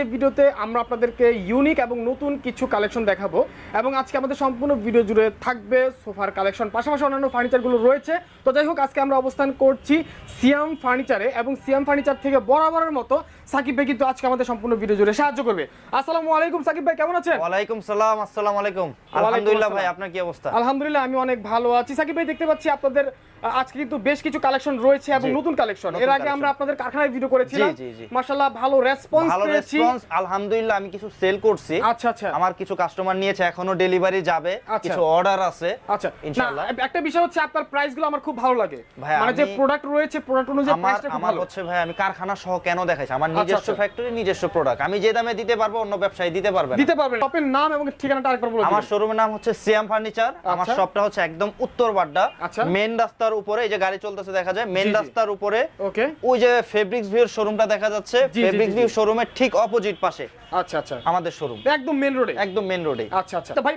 এই ভিডিওতে আমরা আপনাদেরকে ইউনিক এবং নতুন কিছু কালেকশন দেখাবো এবং আজকে আমাদের সম্পূর্ণ ভিডিও জুড়ে থাকবে সোফার কালেকশন পাশাপাশি অন্যান্য ফার্নিচারগুলো রয়েছে। তো যাই হোক, আজকে আমরা অবস্থান করছি সিয়াম ফার্নিচারে এবং সিয়াম ফার্নিচার থেকে বরাবরের মতো সাকিব ভাই কিন্তু আজকে আমাদের সম্পূর্ণ ভিডিও জুড়ে সাহায্য করবে। আসসালামু আলাইকুম সাকিব ভাই কেমন আছেন? ওয়ালাইকুম সালাম আসসালামু আলাইকুম। আলহামদুলিল্লাহ ভাই আপনার কি অবস্থা? আলহামদুলিল্লাহ আমি অনেক ভালো আছি। সাকিব ভাই দেখতে পাচ্ছি আপনাদের আজকে কিন্তু বেশ কিছু কালেকশন রয়েছে এবং নতুন কালেকশন এর আগে আমরা আপনাদের কারখানায় ভিডিও করেছিলাম। মাশাআল্লাহ ভালো রেসপন্স ভালো রেসপন্স আলহামদুলিল্লাহ আমি কিছু সেল করছি। আচ্ছা আচ্ছা। আমার কিছু কাস্টমার নিয়েছে এখনও ডেলিভারি যাবে। আচ্ছা। কিছু অর্ডার আছে আচ্ছা। ইনশাআল্লাহ। একটা বিষয় হচ্ছে আপনার প্রাইসগুলো আমার খুব ভালো লাগে। ভাই, মানে যে প্রোডাক্ট রয়েছে প্রোডাক্ট অনুযায়ী প্রাইসটা খুব আমার হচ্ছে ভাই আমি কারখানা সহ কেন দেখাইছি? আমার নিজস্ব আচ্ছা। ফ্যাক্টরি নিজস্ব প্রোডাক্ট আমি যে দামে দিতে পারব অন্য ব্যবসায়ী দিতে পারবে দিতে পারবেন শপের নাম এবং ঠিকানাটা আরেকবার বলে আমার শোরুমের নাম হচ্ছে সিয়াম ফার্নিচার আমার আচ্ছা। শপটা হচ্ছে একদম উত্তর বাড্ডা। আচ্ছা। মেন রাস্তার উপরে এই যে গাড়ি চলতেছে দেখা যায় মেন। রাস্তার উপরে। ওকে ওই যে ফেব্রিক্স ভিউর শোরুমটা দেখা যাচ্ছে। ফেব্রিক্স ভিউ শোরুমের ঠিক অপোজিট পাশে। আচ্ছা আচ্ছা। আমাদের শোরুম একদম মেন রোডে একদম মেন রোডে আচ্ছা আচ্ছা। তা ভাই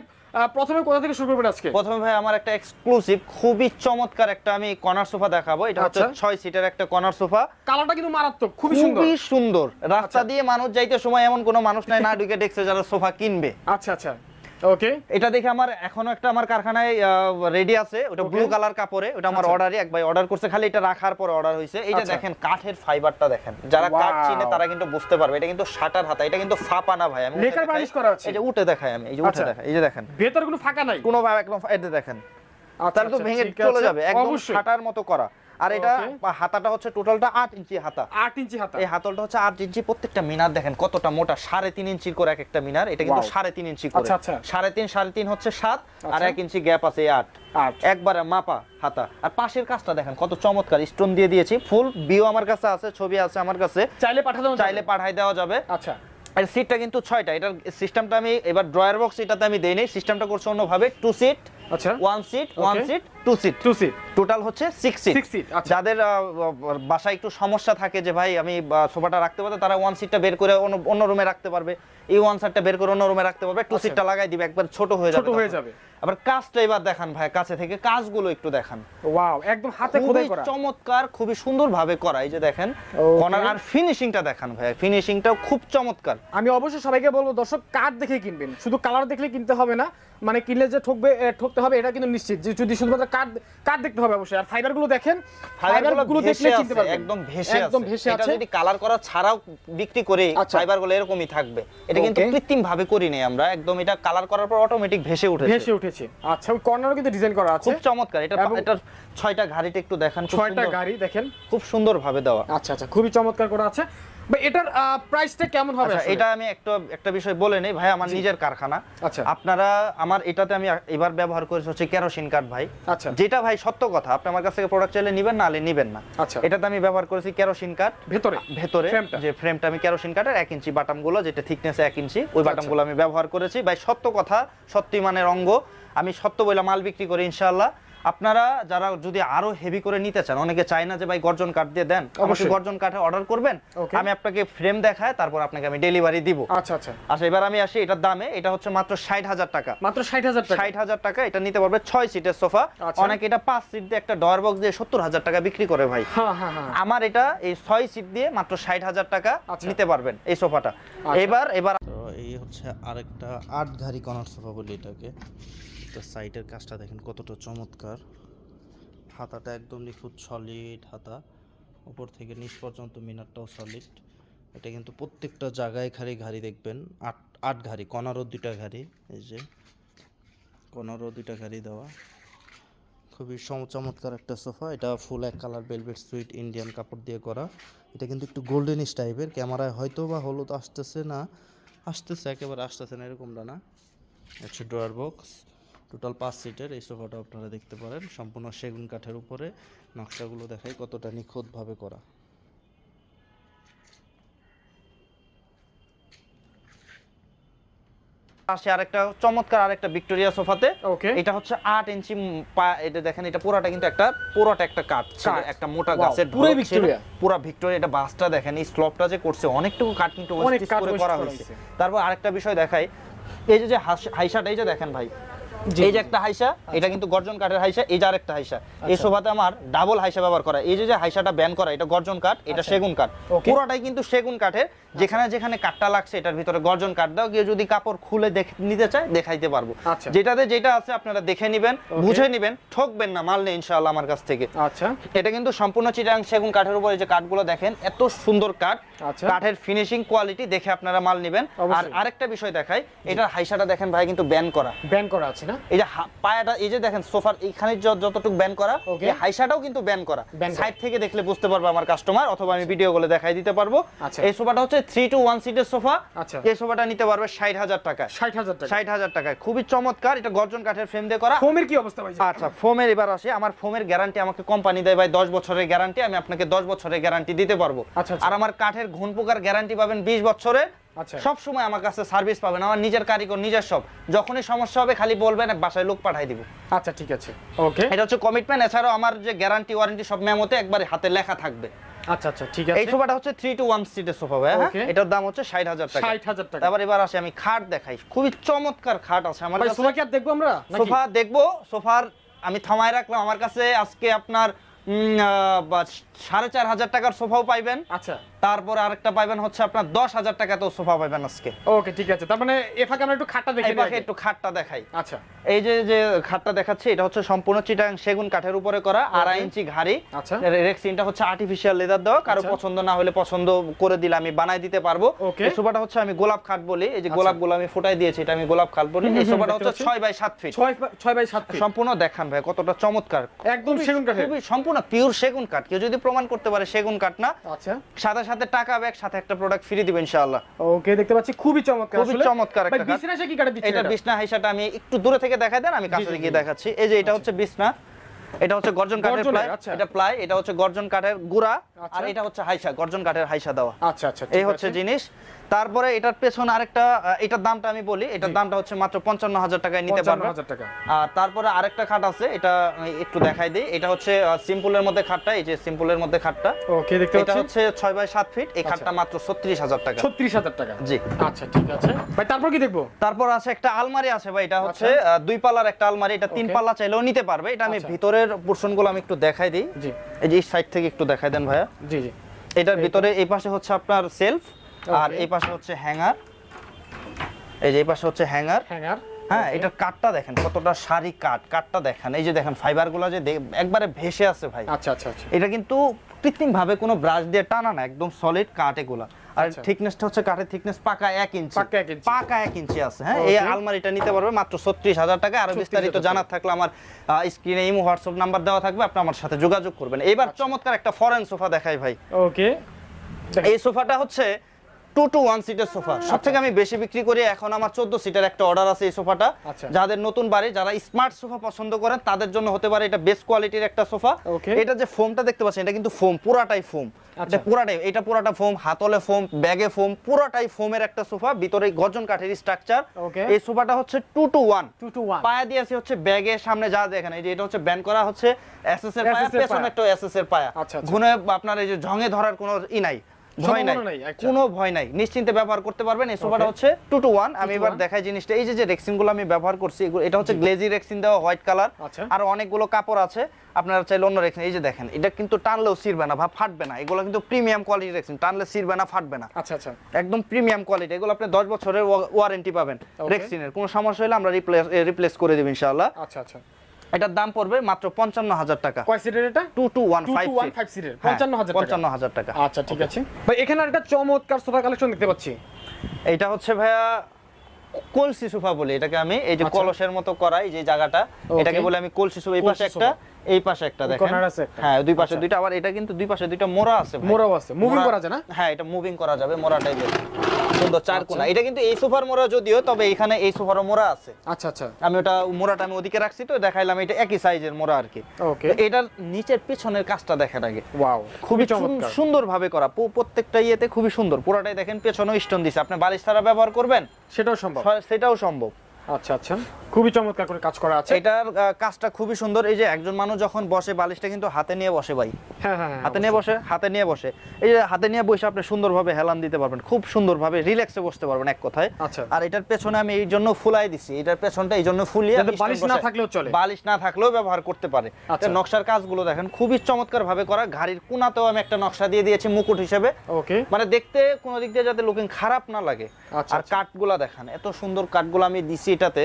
প্রথমে কোথা থেকে শুরু করবেন আজকে? প্রথমে ভাই আমার একটা এক্সক্লুসিভ খুবই চমৎকার একটা আমি কর্নার সোফা দেখাবো। এটা হচ্ছে আচ্ছা। ছয় সিটের একটা কর্নার সোফা কালারটা কিন্তু মারাত্মক খুবই সুন্দর। খুবই সুন্দর। রাস্তা আচ্ছা। দিয়ে মানুষ যাইতে সময় এমন কোনো মানুষ নাই না ঢুকে দেখছে যারা সোফা কিনবে। আচ্ছা আচ্ছা। ওকে এটা দেখে আমার এখনও একটা আমার কারখানায় রেডি আছে। ওটা ব্লু কালার কাপড়ে। ওটা আমার। অর্ডারই এক ভাই অর্ডার করছে। খালি এটা রাখার পরে অর্ডার হয়েছে। এইটা আচ্ছা। দেখেন কাঠের ফাইবারটা দেখেন। যারা কাঠ চিনে তারা কিন্তু বুঝতে পারবে। এটা কিন্তু শাটার হাতা। এটা কিন্তু ফাপা না ভাই। আমি দেখাই। varnish করা আছে। যে উঠে দেখাই আমি। এই যে উঠে আচ্ছা। দেখাই। এই যে দেখেন। ভেতর কোনো ফাঁকা নাই? কোনো ভাবে একদম এটা দেখেন। আচ্ছা, তাহলে তো ভেঙে চলে যাবে। একদম হাতার মতো করা। আর এটা হাতাটা হচ্ছে টোটালটা আট ইঞ্চি হাতা। আট ইঞ্চি হাতা। এই হাতলটা হচ্ছে আট ইঞ্চি প্রত্যেকটা মিনার দেখেন কতটা মোটা সাড়ে তিন ইঞ্চির করে এক একটা মিনার এটা কিন্তু সাড়ে তিন ইঞ্চি করে। আচ্ছা, আচ্ছা। সাড়ে তিন সাড়ে তিন হচ্ছে সাত আর আচ্ছা। এক ইঞ্চি গ্যাপ আছে আট। একবারে মাপা হাতা। আর পাশের কাজটা দেখেন কত চমৎকার স্টোন দিয়ে দিয়েছি। ফুল বিও আমার কাছে আছে ছবি আছে আমার কাছে। চাইলে পাঠাতে চাইলে পাঠাই দেওয়া যাবে। আচ্ছা। আর সিটটা কিন্তু ছয়টা এটার সিস্টেমটা আমি এবার ড্রয়ার বক্স এটাতে আমি দেই নাই সিস্টেমটা করছে অন্যভাবে টু সিট আচ্ছা। One seat one seat two seat two seat total হচ্ছে সিক্স সিট Six seat। যাদের বাসায় একটু সমস্যা থাকে যে ভাই আমি সোফাটা রাখতে পারব তারা ওয়ান সিটটা বের করে অন্য রুমে রাখতে পারবে। এই ওয়ান সিটটা বের করে অন্য রুমে রাখতে পারবে। টু আচ্ছা। সিটটা লাগাই দিবে একবার ছোট হয়ে যাবে ছোট হয়ে যাবে। আবার কাজটা এবার দেখান ভাই কাছে থেকে কাজগুলো একটু দেখান। ওয়াও একদম হাতে খুবই খোদাই করা। চমৎকার খুবই সুন্দর ভাবে করা। এই যে দেখেন. কর্নার আর ফিনিশিংটা দেখান ভাই। ফিনিশিংটাও খুব চমৎকার। আমি অবশ্যই সবাইকে বলব দর্শক কাঠ দেখে কিনবেন? শুধু কালার দেখলে কিনতে হবে না মানে কিনলে যে ঠকবে ঠকতে হবে এটা কিন্তু নিশ্চিত। যে যদি শুধুমাত্র কাঠ কাঠ দেখতে হবে অবশ্যই। আর ফাইবারগুলো দেখেন ফাইবারগুলো দেখলে আছে, পারবেন। একদম ভেসে একদম আছে। ভেসে এটা আছে। যদি কালার করা ছাড়াও বিক্রি করে আচ্ছা। ফাইবারগুলো এরকমই থাকবে। এটা কিন্তু কৃত্রিম ভাবে করি নাই আমরা। একদম এটা কালার করার পর অটোমেটিক ভেসে উঠেছে। ভেসে উঠেছে। আচ্ছা ওই কর্নারও কিন্তু ডিজাইন করা আছে। খুব চমৎকার। এটা এটার ছয়টা গাড়িটা একটু দেখেন ছয়টা গাড়ি দেখেন। খুব সুন্দর ভাবে দেওয়া। আচ্ছা আচ্ছা খুবই চমৎকার করা আছে। এটার প্রাইসটা কেমন হবে আচ্ছা এটা আমি একটা একটা বিষয় বলে নেই ভাই আমার নিজের কারখানা। আচ্ছা। আপনারা আমার এটাতে আমি এবার ব্যবহার করেছি হচ্ছে কেরোসিন কাঠ ভাই। আচ্ছা। যেটা ভাই সত্য কথা আপনি আমার কাছ থেকে প্রোডাক্ট চাইলে নিবেন না নিবেন না। আচ্ছা। এটাতে আমি ব্যবহার করেছি কেরোসিন কাঠ ভেতরে? ভেতরে যে ফ্রেমটা আমি কেরোসিন কাঠের এক ইঞ্চি বাটামগুলো যেটা থিকনেস এক ইঞ্চি ওই আচ্ছা। বাটামগুলো আমি ব্যবহার করেছি। ভাই সত্য কথা সত্যি মানের অঙ্গ। আমি সত্য বইলা মাল বিক্রি করি ইনশাআল্লাহ। আপনারা যারা যদি আরও হেভি করে নিতে চান অনেকে চায় না যে ভাই গর্জন কাঠ দিয়ে দেন। অবশ্যই। গর্জন কাঠে অর্ডার করবেন। আমি আপনাকে ফ্রেম দেখায় তারপর আপনাকে আমি ডেলিভারি দিব। আচ্ছা আচ্ছা। আচ্ছা এবার আমি আসি এটার দামে এটা হচ্ছে মাত্র ষাট হাজার টাকা। মাত্র ষাট হাজার টাকা? ষাট হাজার টাকা এটা নিতে পারবে ছয় সিটের সোফা আচ্ছা। অনেকে এটা পাঁচ সিট দিয়ে একটা ডয়ার বক্স দিয়ে সত্তর হাজার টাকা বিক্রি করে ভাই। হ্যাঁ হ্যাঁ হ্যাঁ। আমার এটা এই ছয় সিট দিয়ে মাত্র ষাট হাজার টাকা আচ্ছা। নিতে পারবেন এই সোফাটা আচ্ছা। এবার এবার তো এই হচ্ছে আরেকটা আট ঘাড়ি কর্নার সোফা বলি এটাকে। তো সাইডের কাজটা দেখেন কতটা চমৎকার। হাতাটা একদম নিখুঁত সলিড হাতা। উপর থেকে নিচ পর্যন্ত মিনারটাও সলিড এটা কিন্তু প্রত্যেকটা জায়গায় খালি ঘাড়ি দেখবেন। আট আট ঘাড়ি কর্নারও দুইটা ঘাড়ি, এই যে কর্নারও দুইটা ঘাড়ি দেওয়া। খুবই চমৎকার একটা সোফা। এটা ফুল এক কালার বেলভেট সুইট ইন্ডিয়ান কাপড় দিয়ে করা। এটা কিন্তু একটু গোল্ডেনিশ টাইপের ক্যামেরায় হয়তো বা হলুদ আসতেছে না, আসতেছে, একেবারে আসতেছে না, এরকমটা না। হচ্ছে ড্রয়ার বক্স টোটাল পাঁচ সিটের এই সোফাটা আপনারা দেখতে পারেন সম্পূর্ণ সেগুন কাঠের উপরে নকশাগুলো দেখাই কতটা নিখুঁতভাবে করা পাশে আরেকটা চমৎকার আরেকটা ভিক্টোরিয়া সোফাতে এটা হচ্ছে আট ইঞ্চি পা- এটা দেখেন এটা পুরাটা কিন্তু একটা পুরোটা একটা কাঠ একটা মোটা গাছের ছিল। ভিক্টোরিয়া। পুরা ভিক্টোরিয়া এটা বাসটা দেখেন এই স্লপটা যে করছে অনেকটুকু কাঠ কিন্তু অনেক করে হয়েছে। তারপর আরেকটা বিষয় দেখাই এই যে হাইশাট এই যে দেখেন ভাই এই যে একটা হাইসা এটা কিন্তু গর্জন কাঠের হাইসা এই যে আরেকটা হাইসা। এই সোফাতে আমার ডাবল হাইসা ব্যবহার করা। এই যে যে হাইসাটা ব্যান করা এটা গর্জন কাঠ এটা আচ্ছা। সেগুন কাঠ। পুরোটাই কিন্তু সেগুন কাঠের। যেখানে যেখানে কাঠটা লাগছে এটার ভিতরে গর্জন কাঠ দাও। গিয়ে যদি কাপড় খুলে দেখ নিতে চায় দেখাইতে পারব। আচ্ছা। যেটাতে যেটা আছে আপনারা দেখে নেবেন বুঝে নেবেন ঠকবেন না মাল নেই ইনশাআল্লাহ আমার কাছ থেকে। আচ্ছা। এটা কিন্তু সম্পূর্ণ চিটাং সেগুন কাঠের উপরে যে কাঠগুলো দেখেন এত সুন্দর কাঠ। আচ্ছা। কাঠের ফিনিশিং কোয়ালিটি দেখে আপনারা মাল নেবেন। আর আরেকটা বিষয় দেখাই এটার হাইসাটা দেখেন ভাই কিন্তু ব্যান করা। ব্যান করা আছে না? এই যে পায়াটা এই যে দেখেন সোফার এইখানে য- যতটুকু ব্যান করা এই হাইসাটাও কিন্তু ব্যান করা। সাইড থেকে দেখলে বুঝতে পারবে আমার কাস্টমার অথবা আমি ভিডিও গুলো দেখাই দিতে পারব। আচ্ছা। এই সোফাটা হচ্ছে থ্রি টু ওয়ান সিটের সোফা। আচ্ছা। এই সোফাটা নিতে পারবে ষাট হাজার টাকা ষাট হাজার টাকা ষাট হাজার টাকায়। খুবই চমৎকার এটা গর্জন কাঠের ফ্রেম দিয়ে করা। ফোমের কি অবস্থা ভাই? আচ্ছা ফোমের এবার আসে। আমার ফোমের গ্যারান্টি আমাকে কোম্পানি দেয় ভাই দশ বছরের গ্যারান্টি আমি আপনাকে দশ বছরের গ্যারান্টি দিতে পারব। আচ্ছা, আচ্ছা। আর আমার কাঠের ঘুন পোকার গ্যারান্টি পাবেন বিশ বছরের আচ্ছা। সব সময় আমার কাছে সার্ভিস পাবেন আমার নিজের কারিগর নিজের সব। যখনই সমস্যা হবে খালি বলবেন বাসায় লোক পাঠাই দিব। আচ্ছা ঠিক আছে। ওকে এটা হচ্ছে কমিটমেন্ট এছাড়াও আমার যে গ্যারান্টি ওয়ারেন্টি সব মেমোতে একবারে হাতে লেখা থাকবে। আচ্ছা আচ্ছা ঠিক এই সোফাটা হচ্ছে থ্রি টু ওয়ান সিটের সোফা ভাই হ্যাঁ? এটার দাম হচ্ছে ষাট হাজার টাকা। ষাট হাজার টাকা। তারপর এবার আসে আমি খাট দেখাই। খুবই চমৎকার খাট আছে আমার কাছে। সোফা কি আর দেখব আমরা? সোফা দেখব সোফার আমি থামায় রাখলাম। আমার কাছে আজকে আপনার সাড়ে চার হাজার টাকার সোফাও পাইবেন। আচ্ছা। তারপর আরেকটা পাইবেন হচ্ছে আপনার দশ হাজার টাকাতেও সোফা পাইবেন আজকে। ওকে ঠিক আছে। তার মানে এ ফাঁকে আমরা একটু খাটটা দেখে আগে। একটু খাটটা দেখাই। আচ্ছা। এই যে যে খাটটা দেখাচ্ছি এটা হচ্ছে সম্পূর্ণ চিটাং সেগুন কাঠের উপরে করা আড়াই ইঞ্চি ঘাড়ি। আচ্ছা। রেক্সিনটা হচ্ছে আর্টিফিশিয়াল লেদার দেওয়া। কারও আচ্ছা। পছন্দ না হলে পছন্দ করে দিলে আমি বানাই দিতে পারব। এই সোফাটা হচ্ছে আমি গোলাপ খাট বলি। এই যে আচ্ছা। গোলাপগুলো আমি ফুটাই দিয়েছি এটা আমি গোলাপ খাট বলি। এই সোফাটা হচ্ছে। ছয় বাই সাত ফিট ছয় বাই সাত। সম্পূর্ণ দেখান ভাই কতটা চমৎকার। একদম সেগুন কাঠের। খুবই সম্পূর্ণ পিওর সেগুন কাঠ। কেউ যদি প্রমাণ করতে পারে সেগুন কাঠ না আচ্ছা। সাথে সাথে টাকা ব্যাগ সাথে একটা প্রোডাক্ট ফ্রি দিবেন ইনশাআল্লাহ। ওকে দেখতে পাচ্ছি খুবই চমৎকার খুবই চমৎকার একটা বিছনা কি কাটা দিচ্ছে এটা বিছনা হাইসাটা আমি একটু দূরে থেকে দেখাই দেন আমি কাছে গিয়ে দেখাচ্ছি। এই যে এটা হচ্ছে বিছনা এটা হচ্ছে গর্জন কাঠের প্লাই। আচ্ছা। এটা প্লাই এটা হচ্ছে গর্জন কাঠের গুড়া আচ্ছা। আর এটা হচ্ছে হাইসা গর্জন কাঠের হাইসা দেওয়া। আচ্ছা আচ্ছা এই হচ্ছে জিনিস। তারপরে এটার পেছনে আরেকটা এটার দামটা আমি বলি এটার দামটা হচ্ছে মাত্র পঞ্চান্ন হাজার টাকায় নিতে পঞ্চান্ন পারবে। হাজার টাকা। আর তারপরে আরেকটা খাট আছে এটা একটু দেখাই দিই এটা হচ্ছে সিম্পলের মধ্যে খাটটা এই যে সিম্পলের মধ্যে খাটটা। ওকে দেখতে এটা হচ্ছে ছয় বাই সাত ফিট এই আচ্ছা। খাটটা মাত্র ছত্রিশ হাজার টাকা। ছত্রিশ হাজার টাকা। জি। আচ্ছা ঠিক আছে। ভাই তারপর কি দেখব? তারপর আছে একটা আলমারি আছে ভাই এটা হচ্ছে দুই পাল্লার একটা আলমারি এটা তিন পাল্লা চাইলেও নিতে পারবে এটা আমি আচ্ছা। ভিতরের পোর্শনগুলো আমি একটু দেখাই দিই। জি। এই যে এই সাইড থেকে একটু দেখাই দেন ভাইয়া। জি জি। এটার ভিতরে এই পাশে হচ্ছে আপনার সেলফ আর এই পাশে হচ্ছে হ্যাঙ্গার। এই যে এই পাশে হচ্ছে হ্যাঙ্গার। হ্যাঙ্গার হ্যাঁ এটার কাঠটা দেখেন কতটা সারি কাঠ কাঠটা দেখেন। এই যে দেখেন ফাইবারগুলো যে একবারে ভেসে আছে ভাই। আচ্ছা আচ্ছা আচ্ছা। এটা কিন্তু কৃত্রিম ভাবে কোনো ব্রাশ দিয়ে টানা না একদম সলিড কাঠ এগুলা। আর আচ্ছা। থিকনেসটা হচ্ছে কাঠের থিকনেস পাকা এক ইঞ্চি পাকা এক ইঞ্চি। পাকা এক ইঞ্চি আছে হ্যাঁ? এই. আলমারিটা নিতে পারবে মাত্র ছত্রিশ হাজার টাকা। আর 36,000 বিস্তারিত জানার থাকলে আমার স্ক্রিনে ইমো হোয়াটসঅ্যাপ নাম্বার দেওয়া থাকবে আপনি আমার সাথে যোগাযোগ করবেন। এবার আচ্ছা। চমৎকার একটা ফরেন সোফা দেখাই ভাই। ওকে এই সোফাটা হচ্ছে টু টু ওয়ান সিটের সোফা সব থেকে আমি বেশি বিক্রি করি এখন আমার চোদ্দ সিটের একটা অর্ডার আছে এই সোফাটা আচ্ছা। যাদের নতুন বাড়ি যারা স্মার্ট সোফা পছন্দ করেন তাদের জন্য হতে পারে এটা বেস্ট কোয়ালিটির একটা সোফা এটা যে ফোমটা দেখতে পাচ্ছেন এটা কিন্তু ফোম পুরাটাই ফোম আচ্ছা। এটা পুরাটাই এটা পুরাটা ফোম হাতলে ফোম ব্যাগে ফোম পুরাটাই ফোমের একটা সোফা ভিতরে গর্জন কাঠের স্ট্রাকচার এই সোফাটা হচ্ছে two two one two two one পায়া দিয়েছে হচ্ছে ব্যাগের সামনে যা দেখেন এই যে এটা হচ্ছে ব্যান করা হচ্ছে এসএস এর পায়া পেছনে। একটা এসএস এর পায়া। আচ্ছা। ঘুনে আপনার এই যে ঝঙে ধরার কোনো ই নাই। ভয় নাই। আচ্ছা। কোনো ভয় নাই। নিশ্চিন্তে ব্যবহার করতে পারবেন। এই সোফাটা হচ্ছে টু টু ওয়ান আমি এবার দেখাই জিনিসটা। এই যে যে রেক্সিনগুলো আমি ব্যবহার করছি এটা হচ্ছে গ্লেজি রেক্সিন দেওয়া হোয়াইট কালার। আচ্ছা। আর অনেকগুলো কাপড় আছে। আপনারা চাইলে অন্য রেক্সিন এই যে দেখেন এটা কিন্তু টানলেও ছিড়বে না বা ফাটবে না। এগুলো কিন্তু প্রিমিয়াম কোয়ালিটি রেক্সিন। টানলে ছিড়বে না ফাটবে না। আচ্ছা আচ্ছা। একদম প্রিমিয়াম কোয়ালিটি এগুলো আপনি দশ বছরের ওয়ারেন্টি পাবেন. রেক্সিনের। কোনো সমস্যা হলে আমরা রিপ্লেস রিপ্লেস করে দেব ইনশাআল্লাহ। আচ্ছা আচ্ছা। এটার দাম পড়বে মাত্র পঞ্চান্ন হাজার টাকা। কয় সিটের এটা? Two two one five one five সিটের পঞ্চান্ন হাজার টাকা পঞ্চান্ন হাজার টাকা। আচ্ছা ঠিক আছে। ভাই এখানে একটা চমৎকার সোফা কালেকশন দেখতে পাচ্ছি। এইটা হচ্ছে ভাইয়া কলসি সোফা বলি এটাকে আমি এই যে আচ্ছা। কলসের মতো করাই যে জায়গাটা এটাকে বলে আমি কলসি সোফা এই পাশে একটা এই পাশে একটা দেখেন। হ্যাঁ দুই পাশে আচ্ছা। দুইটা আবার এটা কিন্তু দুই পাশে দুইটা মোড়া আছে। মোড়াও আছে। মুভিং করা যায় না? হ্যাঁ এটা মুভিং করা যাবে মোড়া টাইপের সুন্দর চার কোনা। কোণা এটা কিন্তু এই সোফার মোড়া যদিও তবে এখানে এই সোফার মোড়া আছে। আচ্ছা আচ্ছা। আমি ওটা মোড়াটা আমি ওদিকে রাখছি তো দেখাইলাম এটা একই সাইজের মোড়া আর কি। ওকে। এটার নিচের পিছনের কাজটা দেখেন আগে। ওয়াও খুবই চমৎকার। সুন্দর ভাবে করা প্রত্যেকটা ইয়েতে খুবই সুন্দর। পুরাটাই দেখেন পেছনেও স্টোন দিছে। আপনি বালিশ ছাড়া ব্যবহার করবেন? সেটাও সম্ভব। সেটাও সম্ভব। আচ্ছা আচ্ছা। খুবই চমৎকার করে কাজ করা আছে। এটার কাজটা খুবই সুন্দর। এই যে একজন মানুষ যখন বসে বালিশটা কিন্তু হাতে নিয়ে বসে ভাই। হ্যাঁ হ্যাঁ হ্যাঁ, হাতে নিয়ে বসে হাতে নিয়ে বসে। এই যে হাতে নিয়ে বসে আপনি সুন্দরভাবে হেলান দিতে পারবেন খুব সুন্দরভাবে রিল্যাক্সে বসতে পারবেন এক কথায়। আচ্ছা। আর এটার পেছনে আমি এই জন্য ফুলাই দিছি এটার পেছনটা এই জন্য ফুলিয়ে বালিশ না থাকলেও চলে। বালিশ না থাকলেও ব্যবহার করতে পারে। আচ্ছা। নকশার কাজগুলো দেখেন খুবই চমৎকার ভাবে করা। গাড়ির কোনাতেও আমি একটা নকশা দিয়ে দিয়েছি মুকুট হিসেবে। ওকে। মানে দেখতে কোনো দিক দিয়ে যাতে লুকিং খারাপ না লাগে। আচ্ছা, আর আচ্ছা। কাঠগুলা দেখেন এত সুন্দর কাঠগুলো আমি দিছি এটাতে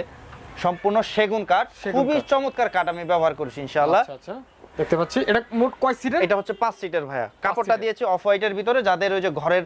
সম্পূর্ণ সেগুন কাঠ খুবই চমৎকার কাঠ আমি ব্যবহার করেছি ইনশাআল্লাহ। আচ্ছা আচ্ছা। দেখতে পাচ্ছি এটা মোট কয় সিটের? এটা হচ্ছে পাঁচ সিটের ভাইয়া। কাপড়টা দিয়েছি অফ হোয়াইটের ভিতরে যাদের ওই যে ঘরের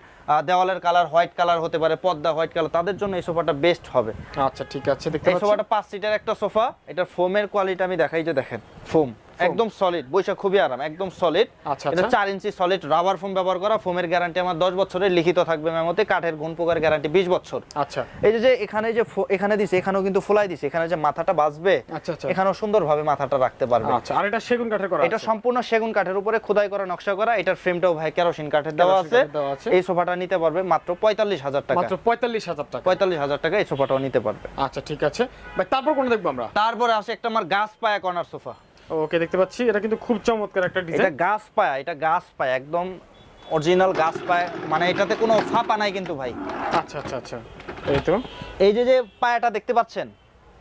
দেওয়ালের কালার হোয়াইট কালার হতে পারে পর্দা হোয়াইট কালার তাদের জন্য এই সোফাটা বেস্ট হবে। আচ্ছা ঠিক আছে দেখতে এই সোফাটা পাঁচ সিটের একটা সোফা এটা ফোমের কোয়ালিটি আমি দেখাই যে দেখেন। ফোম একদম সলিড বৈশাখ খুবই আরাম একদম সলিড আচ্ছা, এটা আচ্ছা। চার ইঞ্চি সলিড রাবার ফোম ব্যবহার করা ফোমের গ্যারান্টি আমার দশ বছরের লিখিত থাকবে মেমোতে কাঠের গুণ পোকার গ্যারান্টি বিশ বছর। আচ্ছা। এই যে এখানে যে এখানে দিছে এখানেও কিন্তু ফোলাই দিছে এখানে যে মাথাটা বাজবে আচ্ছা, আচ্ছা। এখানেও সুন্দরভাবে মাথাটা রাখতে পারবে। আচ্ছা আর এটা সেগুন কাঠের করা এটা। সম্পূর্ণ সেগুন কাঠের উপরে খোদাই করা নকশা করা এটার ফ্রেমটাও ভাই কেরোসিন কাঠের দেওয়া আছে। কাঠের দেওয়া আছে। এই সোফাটা নিতে পারবে মাত্র পঁয়তাল্লিশ হাজার টাকা। মাত্র পঁয়তাল্লিশ হাজার টাকা। পঁয়তাল্লিশ হাজার টাকা এই সোফাটাও নিতে পারবে। আচ্ছা ঠিক আছে। ভাই তারপর কোন দেখব আমরা? তারপরে আসে একটা আমার গাছ পায়া কর্নার সোফা। ওকে দেখতে পাচ্ছি। এটা কিন্তু খুব চমৎকার একটা ডিজাইন এটা গাছ পায় এটা গাছ পায় একদম অরিজিনাল গাছ পায়। মানে এটাতে কোনো ফাঁপা নাই কিন্তু ভাই। আচ্ছা আচ্ছা আচ্ছা। এই তো। এই যে যে পায়াটা দেখতে পাচ্ছেন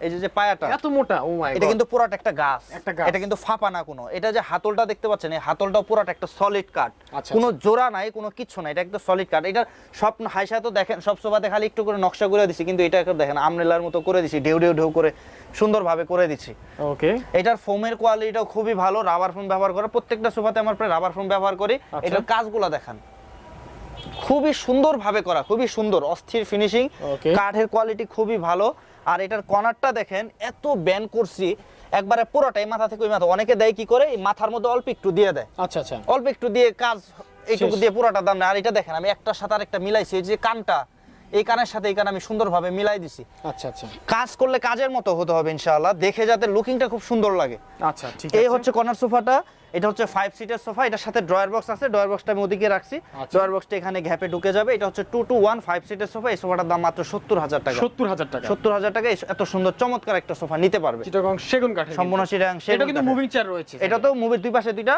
এই যে পায়াটা এত মোটা ও মাই এটা কিন্তু পুরাটা একটা গাছ। এটা কিন্তু ফাঁপা না কোনো। এটা যে হাতলটা দেখতে পাচ্ছেন এই পুরাটা একটা সলিড কাঠ আচ্ছা, কোনো জোড়া নাই কোনো কিচ্ছু নাই এটা একটা সলিড কাঠ এটা সব হাইসা তো দেখেন সব সোফাতে খালি একটু করে নকশা করে দিছি কিন্তু এটা দেখেন আমরেলার মতো করে দিছি ঢেউ ঢেউ ঢেউ করে সুন্দরভাবে করে দিছি। ওকে এটার ফোমের কোয়ালিটিটাও খুবই ভালো রাবার ফোম ব্যবহার করা প্রত্যেকটা সোফাতে আমার প্রায় রাবার ফোম ব্যবহার করি। আচ্ছা। এটার কাজগুলো দেখান। খুবই সুন্দরভাবে করা খুবই সুন্দর অস্থির ফিনিশিং কাঠের কোয়ালিটি খুবই ভালো। আর এটার কর্নারটা দেখেন এত ব্যান করছি একবারে পুরোটাই মাথা থেকে ওই মাথা অনেকে দেয় কি করে এই মাথার মধ্যে অল্প একটু দিয়ে দেয়। আচ্ছা আচ্ছা। অল্প একটু দিয়ে কাজ এইটুকু দিয়ে পুরোটা দাম না আর এটা দেখেন আমি একটা সাথে আরেকটা মিলাইছি এই যে কানটা এই কানের সাথে এই কান আমি সুন্দরভাবে মিলাই দিছি। আচ্ছা আচ্ছা। কাজ করলে কাজের মতো হতে হবে ইনশাআল্লাহ। দেখে যাতে লুকিংটা খুব সুন্দর লাগে। আচ্ছা ঠিক এই হচ্ছে কর্নার সোফাটা। এটা হচ্ছে ফাইভ সিটের সোফা এটার সাথে ড্রয়ার বক্স আছে ড্রয়ার বক্সটা আমি ওদিকে রাখছি। আচ্ছা। ড্রয়ার বক্সটা এখানে গ্যাপে ঢুকে যাবে এটা হচ্ছে টু টু ওয়ান ফাইভ সিটের সোফা এই সোফাটার দাম মাত্র সত্তর হাজার টাকা। সত্তর হাজার টাকা। সত্তর হাজার টাকা এত সুন্দর চমৎকার একটা সোফা নিতে পারবে। সেগুন কাঠের সম্পূর্ণ এটা কিন্তু মুভিং চেয়ার রয়েছে এটা তো মুভির দুই পাশে দুইটা।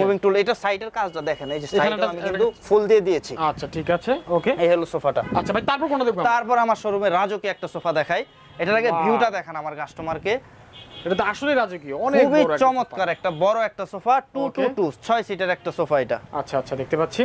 মুভিং টুল এটা সাইডের কাজটা দেখেন এই যে এখানে আমি কিন্তু ফুল দিয়ে দিয়েছি। আচ্ছা ঠিক আছে ওকে। এই হলো সোফাটা আচ্ছা ভাই তারপর কোনটা দেখব তারপর আমার শোরুমে রাজকীয় একটা সোফা দেখাই। এটার আগে. ভিউটা দেখান আমার কাস্টমারকে এটা তো আসলে রাজকীয় অনেক খুবই চমৎকার একটা বড় একটা sofa two two Okay. Two ছয় সিটের একটা সোফা এটা। আচ্ছা আচ্ছা দেখতে পাচ্ছি।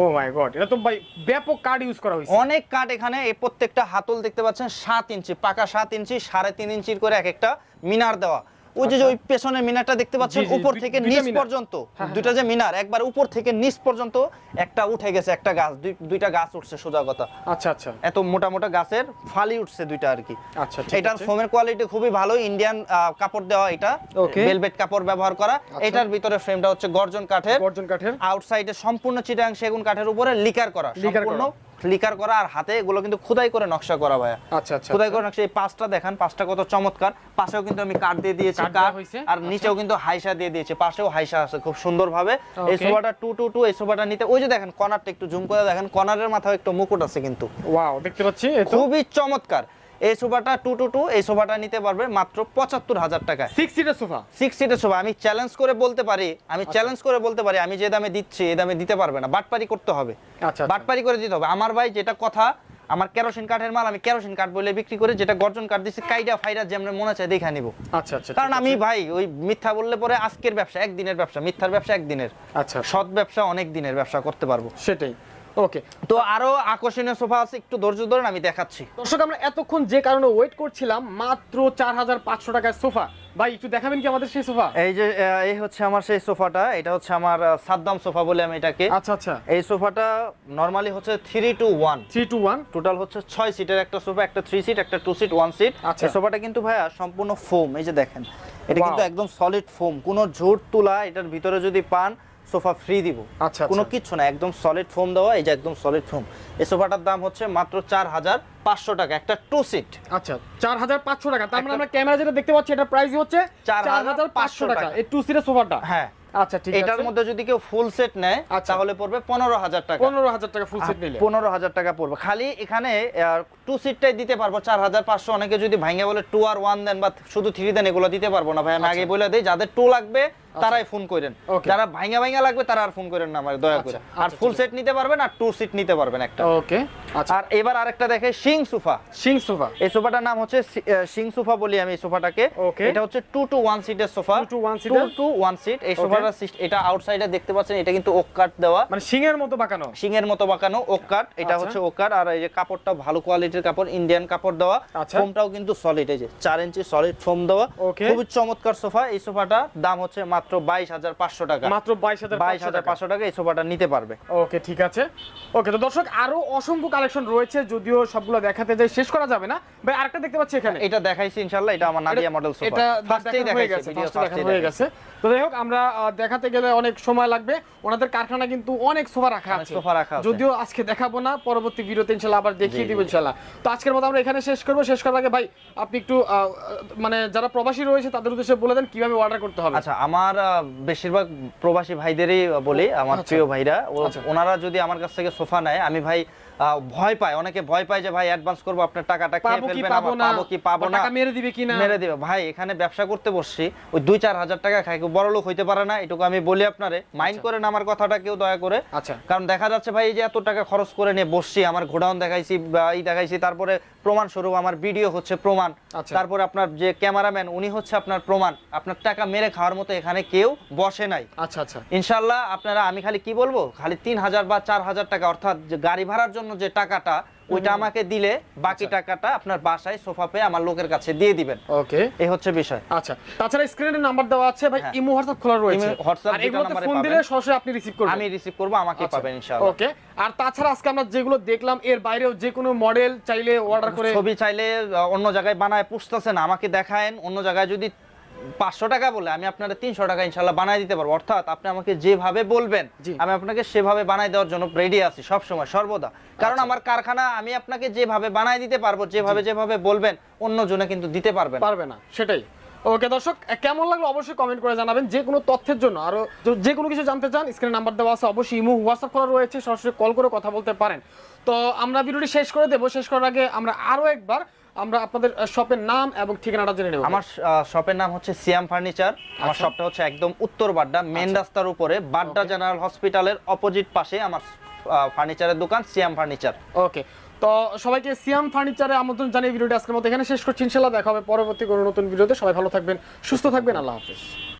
ও মাই গড এটা তো ভাই ব্যাপক কাঠ ইউজ করা হয়েছে। অনেক কাঠ এখানে এই প্রত্যেকটা হাতল দেখতে পাচ্ছেন সাত ইঞ্চি পাকা সাত ইঞ্চি সাড়ে তিন ইঞ্চির করে এক একটা মিনার দেওয়া। ওই যে যে ওই পেছনের মিনারটা দেখতে পাচ্ছেন আচ্ছা। উপর থেকে নিচ পর্যন্ত। হ্যাঁ, দুইটা যে মিনার একবার উপর থেকে নিচ পর্যন্ত একটা উঠে গেছে একটা গাছ দুইটা গাছ উঠছে সোজা কথা। আচ্ছা আচ্ছা। এত মোটা মোটা গাছের ফালি উঠছে দুইটা আর কি। আচ্ছা এটার ফোমের কোয়ালিটি খুবই ভালো ইন্ডিয়ান কাপড় দেওয়া এটা. ভেলভেট কাপড় ব্যবহার করা। এটার ভিতরে ফ্রেমটা হচ্ছে গর্জন কাঠের। গর্জন কাঠের। আউটসাইডে সম্পূর্ণ চিটাং সেগুন কাঠের উপরে লিকার করা। সম্পূর্ণ করা। লিকার করা আর হাতে এগুলো কিন্তু খোদাই করে নকশা করা ভাইয়া। আচ্ছা আচ্ছা খোদাই করে নকশা এই পাঁচটা দেখেন পাঁচটা কত চমৎকার। পাশেও কিন্তু আমি কাট দিয়ে দিয়েছি কাট? আর নিচেও কিন্তু হাইসা দিয়ে দিয়েছি পাশেও হাইসা আছে খুব সুন্দর ভাবে এই সোফাটা টু টু টু এই সোফাটা নিতে ওই যে দেখেন কর্নারটা একটু জুম করে দেখেন কর্নারের মাথায় একটু মুকুট আছে কিন্তু। ওয়াও দেখতে পাচ্ছি খুবই চমৎকার। এই সোফাটা টু টু টু এই সোফাটা নিতে পারবে মাত্র পঁচাত্তর হাজার টাকায়। সিক্স সিটের সোফা? সিক্স সিটের সোফা আমি চ্যালেঞ্জ করে বলতে পারি আমি চ্যালেঞ্জ করে বলতে পারি আমি যে দামে দিচ্ছি এই দামে দিতে পারবে না বাটপারি করতে হবে। আচ্ছা আচ্ছা। বাটপারি করে দিতে হবে। আমার ভাই যেটা কথা আমার কেরোসিন কাঠের মাল আমি কেরোসিন কাঠ বলে বিক্রি করে যেটা গর্জন কাঠ দিচ্ছি কাইডা ফাইডা যেমন মনে চায় দেখা নিব। আচ্ছা আচ্ছা কারণ আমি ভাই ওই মিথ্যা বললে পরে আজকের ব্যবসা একদিনের ব্যবসা মিথ্যার ব্যবসা একদিনের। আচ্ছা। সৎ ব্যবসা অনেক দিনের ব্যবসা করতে পারব। সেটাই। ওকে তো আরও আকর্ষণীয় সোফা আছে একটু ধৈর্য ধরেন আমি দেখাচ্ছি। দর্শক আমরা এতক্ষণ যে কারণে ওয়েট করছিলাম মাত্র চার হাজার পাঁচশো টাকার সোফা। ভাই একটু দেখাবেন কি আমাদের সেই সোফা? এই যে এই হচ্ছে আমার সেই সোফাটা এটা হচ্ছে আমার সাদ্দাম সোফা বলে আমি এটাকে। আচ্ছা আচ্ছা। এই সোফাটা নরমালি হচ্ছে three two one three two one total হচ্ছে ছয় সিটের একটা সোফা একটা থ্রি সিট একটা টু সিট ওয়ান সিট আচ্ছা। সোফাটা কিন্তু ভাইয়া সম্পূর্ণ ফোম এই যে দেখেন। এটা কিন্তু একদম সলিড ফোম কোনো ঝুট তুলা এটার ভিতরে যদি পান সোফা ফ্রি দিব। আচ্ছা, কোনো আচ্ছা। কিচ্ছু না একদম সলিড ফোম দেওয়া এই যে একদম সলিড ফোম এই সোফাটার দাম হচ্ছে মাত্র চার হাজার পাঁচশো টাকা একটা টু সিট আচ্ছা চার হাজার পাঁচশো টাকা তার মানে আমরা ক্যামেরা যেটা দেখতে পাচ্ছি এটা প্রাইস হচ্ছে চার হাজার পাঁচশো টাকা। এই টু সিটের সোফাটা। হ্যাঁ। আচ্ছা ঠিক এটার মধ্যে যদি কেউ ফুল সেট নেয় আচ্ছা। তাহলে পড়বে পনেরো হাজার টাকা। পনেরো হাজার টাকা ফুল সেট নিলে। পনেরো হাজার টাকা পড়বে। খালি এখানে টু সিটটাই দিতে পারব চার হাজার পাঁচশো। অনেকে যদি ভাঙে বলে টু আর ওয়ান দেন বা শুধু থ্রি দেন এগুলো দিতে পারব না ভাই। আমি আগে বলে দিই যাদের টু লাগবে তারাই ফোন করেন। যারা ভাঙা ভাঙা লাগবে তারা আর ফোন করেন না আমার দয়া করে। আচ্ছা, আর আচ্ছা, ফুল সেট নিতে পারবেন আর টু সিট নিতে পারবেন একটা। ওকে আচ্ছা। আর এবার আরেকটা দেখে সিং সোফা সিং সোফা এই সোফাটার নাম হচ্ছে সিং সোফা বলি আমি এই সোফাটাকে এটা হচ্ছে টু টু ওয়ান সিটের sofa Two to one two two one seat এই সোফাটা এটা আউটসাইডে দেখতে পাচ্ছেন এটা কিন্তু ওক কাট দেওয়া। মানে সিং এর মতো বাঁকানো? এর মতো বাঁকানো ওক কাট এটা আচ্ছা। হচ্ছে ওক কাট আর এই যে কাপড়টা ভালো কোয়ালিটির কাপড় ইন্ডিয়ান কাপড় দেওয়া। আচ্ছা। ফোমটাও কিন্তু সলিড এই যে চার ইঞ্চি সলিড ফোম দেওয়া. খুবই চমৎকার সোফা এই সোফাটা দাম হচ্ছে মাত্র বাইশ হাজার পাঁচশো টাকা। মাত্র বাইশ হাজার বাইশ হাজার পাঁচশো টাকা এই সোফাটা নিতে পারবে। ওকে ঠিক আছে। ওকে তো দর্শক আরও অসংখ্য কালেকশন রয়েছে যদিও সবগুলো দেখাতে যাই শেষ করা যাবে না। ভাই আরেকটা দেখতে পাচ্ছি এখানে। এটা দেখাইছি ইনশাল্লাহ এটা আমার নাদিয়া মডেল সোফা। এটা ফার্স্টেই দেখাইছি ভিডিও ফার্স্টেই দেখা হয়ে গেছে। তো যাই হোক আমরা দেখাতে গেলে অনেক সময় লাগবে। ওনাদের কারখানা কিন্তু অনেক সোফা রাখা আছে। সোফা রাখা যদিও আজকে দেখাবো না পরবর্তী ভিডিওতে ইনশাআল্লাহ আবার দেখিয়ে দিব ইনশাআল্লাহ তো আজকের মতো আমরা এখানে শেষ করব। শেষ করার আগে ভাই আপনি একটু মানে যারা প্রবাসী রয়েছে তাদের উদ্দেশ্যে বলে দেন কীভাবে অর্ডার করতে হবে? আচ্ছা আমার বেশিরভাগ প্রবাসী ভাইদেরই বলি আমার আচ্ছা। প্রিয় ভাইরা। আচ্ছা। ওনারা যদি আমার কাছ থেকে সোফা নেয় আমি ভাই ভয় পায়। অনেকে ভয় পায় যে ভাই অ্যাডভান্স করব আপনার টাকাটা খেয়ে কি ফেলবেন পাবো না? পাবো কি পাবো না? টাকা মেরে দিবে কিনা? মেরে দিবে। ভাই এখানে ব্যবসা করতে বসছি ওই দুই চার হাজার টাকা খাই কেউ বড় লোক হইতে পারে না। এটুকু আমি বলি আপনারে। মাইন্ড করেন আমার কথাটা কেউ দয়া করে। আচ্ছা। কারণ দেখা যাচ্ছে ভাই এই যে এত টাকা খরচ করে নিয়ে বসছি আমার গোডাউন দেখাইছি বা এই দেখাইছি তারপরে প্রমাণ স্বরূপ আমার ভিডিও হচ্ছে প্রমাণ। আচ্ছা। তারপরে আপনার যে ক্যামেরাম্যান উনি হচ্ছে আপনার প্রমাণ। আপনার টাকা মেরে খাওয়ার মতো এখানে কেউ বসে নাই। আচ্ছা আচ্ছা। ইনশাল্লাহ আপনারা আমি খালি কি বলব? খালি তিন হাজার বা চার হাজার টাকা অর্থাৎ গাড়ি ভাড়ার জন্য যে টাকাটা ওইটা আমাকে দিলে বাকি আচ্ছা। টাকাটা আপনার বাসায় সোফা পেয়ে আমার লোকের কাছে দিয়ে দিবেন। ওকে। এই হচ্ছে বিষয়। আচ্ছা তাছাড়া স্ক্রিনে নাম্বার দেওয়া আছে ভাই হ্যাঁ। ইমো হোয়াটসঅ্যাপ খোলা রয়েছে। হোয়াটসঅ্যাপ আর এগুলোতে ফোন দিলে সরাসরি আপনি রিসিভ করবেন। আমি রিসিভ করব আমাকে। পাবেন ইনশাআল্লাহ। ওকে। আর তাছাড়া আজকে আমরা যেগুলো দেখলাম এর বাইরেও যে কোনো মডেল চাইলে অর্ডার করে ছবি চাইলে অন্য জায়গায় বানায় পুষতেছেন আমাকে দেখায়েন অন্য জায়গায় যদি পাঁচশো টাকা বলে আমি আপনারা তিনশো টাকা ইনশাল্লাহ বানাই দিতে পারব। অর্থাৎ আপনি আমাকে যেভাবে বলবেন আমি আপনাকে সেভাবে বানাই দেওয়ার জন্য রেডি আছি সবসময় সর্বদা। কারণ আচ্ছা। আমার কারখানা আমি আপনাকে যেভাবে বানাই দিতে পারব যেভাবে যেভাবে বলবেন অন্য জনে কিন্তু দিতে পারবেন পারবে না সেটাই। ওকে দর্শক কেমন লাগল অবশ্যই কমেন্ট করে জানাবেন। যে কোনো তথ্যের জন্য আরও যে কোনো কিছু জানতে চান স্ক্রিনে নাম্বার দেওয়া আছে অবশ্যই ইমো হোয়াটসঅ্যাপ করা রয়েছে সরাসরি কল করে কথা বলতে পারেন। তো আমরা ভিডিওটি শেষ করে দেবো। শেষ করার আগে আমরা আরও একবার আমরা আপনাদের শপের নাম এবং ঠিকানাটা জেনে নেব। আমার শপের নাম হচ্ছে সিয়াম ফার্নিচার আমার আচ্ছা। শপটা হচ্ছে একদম উত্তর বাড্ডা মেন রাস্তার উপরে বাড্ডা. জেনারেল হসপিটালের অপোজিট পাশে আমার ফার্নিচারের দোকান সিয়াম ফার্নিচার ওকে তো সবাইকে সিয়াম ফার্নিচারে আমন্ত্রণ জানিয়ে ভিডিওটি আজকের মতো এখানে শেষ করছি। ইনশাল্লাহ দেখা হবে পরবর্তী কোনো নতুন ভিডিওতে। সবাই ভালো থাকবেন সুস্থ থাকবেন। আল্লাহ হাফিজ।